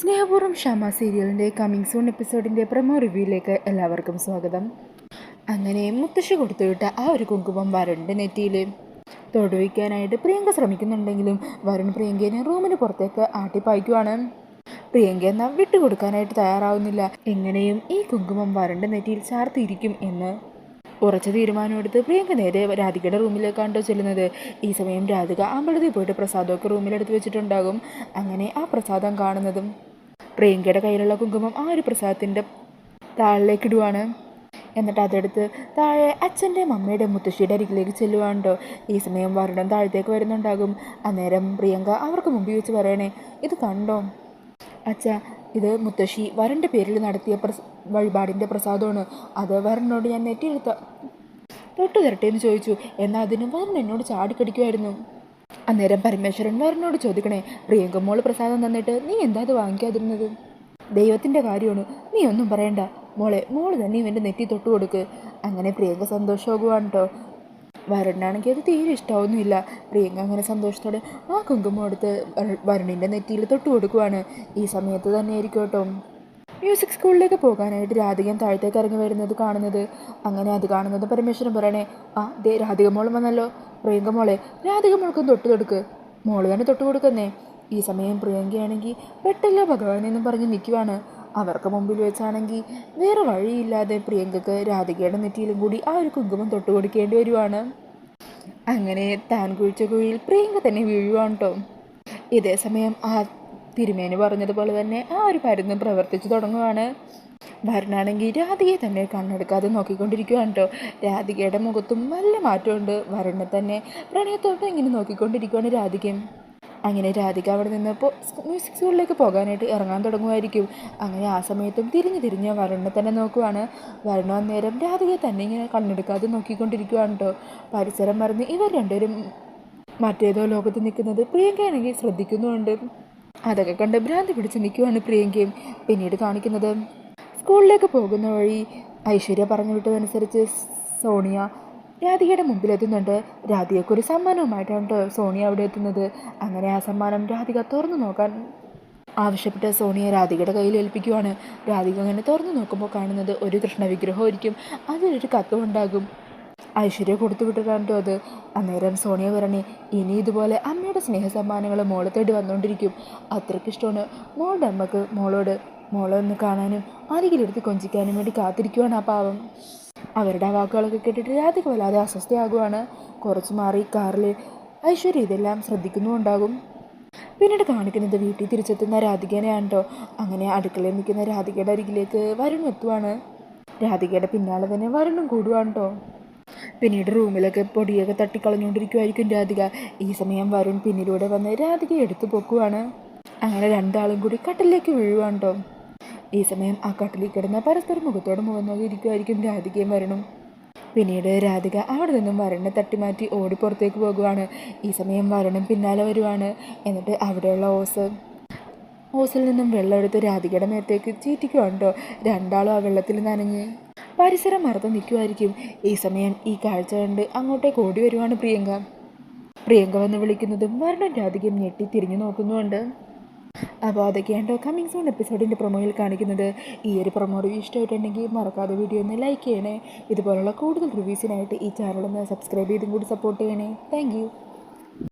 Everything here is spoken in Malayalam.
സ്നേഹപൂർവം ക്ഷമ സീരിയലിന്റെ കമ്മിങ് സൂൺ എപ്പിസോഡിന്റെ പ്രമോ റിവ്യൂയിലേക്ക് എല്ലാവർക്കും സ്വാഗതം. അങ്ങനെ മുത്തശ്ശി കൊടുത്തുവിട്ട ആ ഒരു കുങ്കുമം വരുണിന്റെ നെറ്റിയിൽ. തൊടുവിക്കാനായിട്ട് പ്രിയങ്ക ശ്രമിക്കുന്നുണ്ടെങ്കിലും വരുൺ പ്രിയങ്കേനെ റൂമിന് പുറത്തേക്ക് ആട്ടിപ്പായിക്കുവാണ് പ്രിയങ്ക എന്നാൽ വിട്ടുകൊടുക്കാനായിട്ട് തയ്യാറാവുന്നില്ല. എങ്ങനെയും ഈ കുങ്കുമം വരുണിന്റെ നെറ്റിയിൽ ചാർത്തിയിരിക്കും എന്ന്. ഉറച്ച തീരുമാനമെടുത്ത് പ്രിയങ്ക നേരെ രാധികയുടെ റൂമിലേക്കാണ്ടോ ചെല്ലുന്നത്. ഈ സമയം രാധിക അമ്പലത്തിൽ പോയിട്ട് പ്രസാദമൊക്കെ റൂമിലെടുത്ത് വെച്ചിട്ടുണ്ടാകും. അങ്ങനെ ആ പ്രസാദം കാണുന്നതും പ്രിയങ്കയുടെ കയ്യിലുള്ള കുങ്കുമം ആ ഒരു പ്രസാദത്തിന്റെ താഴിലേക്ക് ഇടുവാണ്. എന്നിട്ട് അതെടുത്ത് താഴെ അച്ഛന്റെ അമ്മയുടെ മുത്തശ്ശിയുടെ അരികിലേക്ക് ചെല്ലുവാണ്ടോ. ഈ സമയം വരണം താഴത്തേക്ക് വരുന്നുണ്ടാകും. അന്നേരം പ്രിയങ്ക അവർക്ക് മുമ്പിൽ വെച്ച് പറയണേ ഇത് കണ്ടോ? അച്ഛ ഇത് മുത്തശ്ശി വരന്റെ പേരിൽ നടത്തിയ പ്രസ വഴിപാടിന്റെ പ്രസാദമാണ്. അത് വരനോട് ഞാൻ നെറ്റിയെടുത്ത തൊട്ടു തരട്ടെ എന്ന് ചോദിച്ചു എന്നാൽ അതിന് വരൻ എന്നോട് ചാടിക്കടിക്കുമായിരുന്നു അന്നേരം പരമേശ്വരൻ വരനോട് ചോദിക്കണേ പ്രിയങ്ക മോൾ പ്രസാദം തന്നിട്ട് നീ എന്താ അത് വാങ്ങിക്കാതിരുന്നത്? ദൈവത്തിന്റെ കാര്യമാണ്. നീ ഒന്നും പറയണ്ട. മോളെ മോൾ തന്നെ ഇവന്റെ നെറ്റി തൊട്ട് കൊടുക്ക്. അങ്ങനെ പ്രിയങ്ക സന്തോഷമാകുവാണ് കേട്ടോ വരുണാണെങ്കിൽ അത് തീരെ ഇഷ്ടമൊന്നുമില്ല പ്രിയങ്ക അങ്ങനെ സന്തോഷത്തോടെ ആ കുങ്കുമം എടുത്ത് വരുണിന്റെ നെറ്റിയിൽ തൊട്ട് കൊടുക്കുവാണ്. ഈ സമയത്ത് തന്നെ ആയിരിക്കും കേട്ടോ മ്യൂസിക് സ്കൂളിലേക്ക് പോകാനായിട്ട് രാധികൻ താഴത്തേക്ക് ഇറങ്ങി വരുന്നത് കാണുന്നത്. അങ്ങനെ അത് കാണുന്നത് പരമേശ്വരൻ പറയണേ ആ ദേ രാധിക മോൾ വന്നല്ലോ. പ്രിയങ്ക മോളെ രാധിക മോൾക്കും തൊട്ട് കൊടുക്ക്. മോൾ തന്നെ തൊട്ട് കൊടുക്കുന്നേ. ഈ സമയം പ്രിയങ്കയാണെങ്കിൽ പെട്ടല്ല ഭഗവാൻ എന്നും പറഞ്ഞ് നിൽക്കുവാണ്. അവർക്ക് മുമ്പിൽ വെച്ചാണെങ്കിൽ വേറെ വഴിയില്ലാതെ പ്രിയങ്കക്ക് രാധികയുടെ നെറ്റിയിലും കൂടി ആ ഒരു കുങ്കുമം തൊട്ട് കൊടുക്കേണ്ടി വരുവാണ്. അങ്ങനെ താൻ കുഴിച്ച കുഴിയിൽ പ്രിയങ്ക തന്നെ വീഴുവാണ് കേട്ടോ ഇതേ സമയം ആ തിരുമേനി പറഞ്ഞതുപോലെ തന്നെ ആ ഒരു മരുന്ന് പ്രവർത്തിച്ചു തുടങ്ങുകയാണ് വരനാണെങ്കിൽ രാധികയെ തന്നെ കണ്ണെടുക്കാതെ നോക്കിക്കൊണ്ടിരിക്കുകയാണ് കേട്ടോ രാധികയുടെ മുഖത്തും നല്ല മാറ്റമുണ്ട്. വരനെ തന്നെ പ്രണയത്തോട്ട് ഇങ്ങനെ നോക്കിക്കൊണ്ടിരിക്കുകയാണ് രാധികയും. അങ്ങനെ രാധിക അവിടെ നിന്ന് ഇപ്പോൾ മ്യൂസിക് സ്കൂളിലേക്ക് പോകാനായിട്ട് ഇറങ്ങാൻ തുടങ്ങുമായിരിക്കും അങ്ങനെ ആ സമയത്തും തിരിഞ്ഞ് തിരിഞ്ഞ് വരുണിനെ തന്നെ നോക്കുവാണ്. വരുണ അന്നേരം രാധികയെ തന്നെ ഇങ്ങനെ കണ്ണെടുക്കാതെ നോക്കിക്കൊണ്ടിരിക്കുകയാണ് കേട്ടോ പരിസരം മറന്ന് ഇവർ രണ്ടുപേരും മറ്റേതോ ലോകത്ത് നിൽക്കുന്നത് പ്രിയങ്കയാണെങ്കിൽ ശ്രദ്ധിക്കുന്നുമുണ്ട്. അതൊക്കെ കണ്ട് ഭ്രാന്തി പിടിച്ച് നിൽക്കുവാണ് പ്രിയങ്കയും പിന്നീട് കാണിക്കുന്നത്. സ്കൂളിലേക്ക് പോകുന്ന വഴി ഐശ്വര്യ പറഞ്ഞു വിട്ടതനുസരിച്ച് സോണിയ രാധികയുടെ മുമ്പിലെത്തുന്നുണ്ട്. രാധികയ്ക്ക് ഒരു സമ്മാനവുമായിട്ടാണ് സോണിയ അവിടെ എത്തുന്നത്. അങ്ങനെ ആ സമ്മാനം രാധിക തുറന്നു നോക്കാൻ ആവശ്യപ്പെട്ട സോണിയ രാധികയുടെ കയ്യിൽ ഏൽപ്പിക്കുവാണ്. രാധിക അങ്ങനെ തുറന്നു നോക്കുമ്പോൾ കാണുന്നത് ഒരു കൃഷ്ണവിഗ്രഹമായിരിക്കും. അതിലൊരു കത്തും ഉണ്ടാകും. ഐശ്വര്യ കൊടുത്തു വിട്ടിട്ടാണ്ടോ അത്. അന്നേരം സോണിയ പറഞ്ഞേ ഇനി ഇതുപോലെ അമ്മയുടെ സ്നേഹ സമ്മാനങ്ങൾ മോളെ തേടി വന്നുകൊണ്ടിരിക്കും അത്രയ്ക്ക് ഇഷ്ടമാണ് മോളുടെ അമ്മയ്ക്ക് മോളോട്. മോളെ ഒന്ന് കാണാനും അരികിലെടുത്ത് കൊഞ്ചിക്കാനും വേണ്ടി കാത്തിരിക്കുവാണ് ആ പാവം. അവരുടെ ആ വാക്കുകളൊക്കെ കേട്ടിട്ട് രാധിക വല്ലാതെ അസ്വസ്ഥയാകുവാണ്. കുറച്ച് മാറി കാറിൽ ഐശ്വര്യ ഇതെല്ലാം ശ്രദ്ധിക്കുന്നുണ്ടാകും പിന്നീട് കാണിക്കുന്നത് വീട്ടിൽ തിരിച്ചെത്തുന്ന രാധികനെയാണ് അങ്ങനെ അടുക്കളയിൽ നിൽക്കുന്ന രാധികയുടെ അരികിലേക്ക് വരുൺ എത്തുവാണ്. രാധികയുടെ പിന്നാലെ തന്നെ വരുണും കൂടുവാണ് കേട്ടോ പിന്നീട് റൂമിലൊക്കെ പൊടിയൊക്കെ തട്ടിക്കളഞ്ഞുകൊണ്ടിരിക്കുമായിരിക്കും രാധിക. ഈ സമയം വരുൺ പിന്നിലൂടെ വന്ന് രാധിക എടുത്തു പൊക്കുവാണ്. അങ്ങനെ രണ്ടാളും കൂടി കട്ടിലേക്ക് വീഴുവാണ് ഈ സമയം ആ കട്ടിലിൽ കിടന്ന പരസ്പരം മുഖത്തോട് മുഖം നോക്കി ഇരിക്കുമായിരിക്കും രാധികയും വരണം. പിന്നീട് രാധിക അവിടെ നിന്നും വരണെ തട്ടിമാറ്റി ഓടി പുറത്തേക്ക് പോകുവാണ്. ഈ സമയം വരണം പിന്നാലെ വരുവാണ്. എന്നിട്ട് അവിടെയുള്ള ഓസ് ഓസിൽ നിന്നും വെള്ളമെടുത്ത് രാധികയുടെ മേത്തേക്ക് ചീറ്റിക്കുണ്ടോ രണ്ടാളും ആ വെള്ളത്തിൽ നനഞ്ഞ്. പരിസരം മറത്ത് നിൽക്കുമായിരിക്കും ഈ സമയം ഈ കാഴ്ച കണ്ട് അങ്ങോട്ടേക്ക് ഓടി വരുവാണ് പ്രിയങ്ക. പ്രിയങ്ക വന്ന് വിളിക്കുന്നതും മരണം രാധികയും ഞെട്ടി തിരിഞ്ഞു നോക്കുന്നുമുണ്ട്. അപ്പോൾ അതൊക്കെയാണ്ടോ കമ്മിങ് സോൺ എപ്പിസോഡിന്റെ പ്രൊമോയിൽ കാണിക്കുന്നത്. ഈ ഒരു പ്രൊമോ റിവ്യൂ ഇഷ്ടമായിട്ടുണ്ടെങ്കിൽ മറക്കാതെ വീഡിയോ ഒന്ന് ലൈക്ക് ചെയ്യണേ. ഇതുപോലുള്ള കൂടുതൽ റിവ്യൂസിനായിട്ട് ഈ ചാനൽ ഒന്ന് സബ്സ്ക്രൈബ് ചെയ്തും കൂടി സപ്പോർട്ട് ചെയ്യണേ. താങ്ക്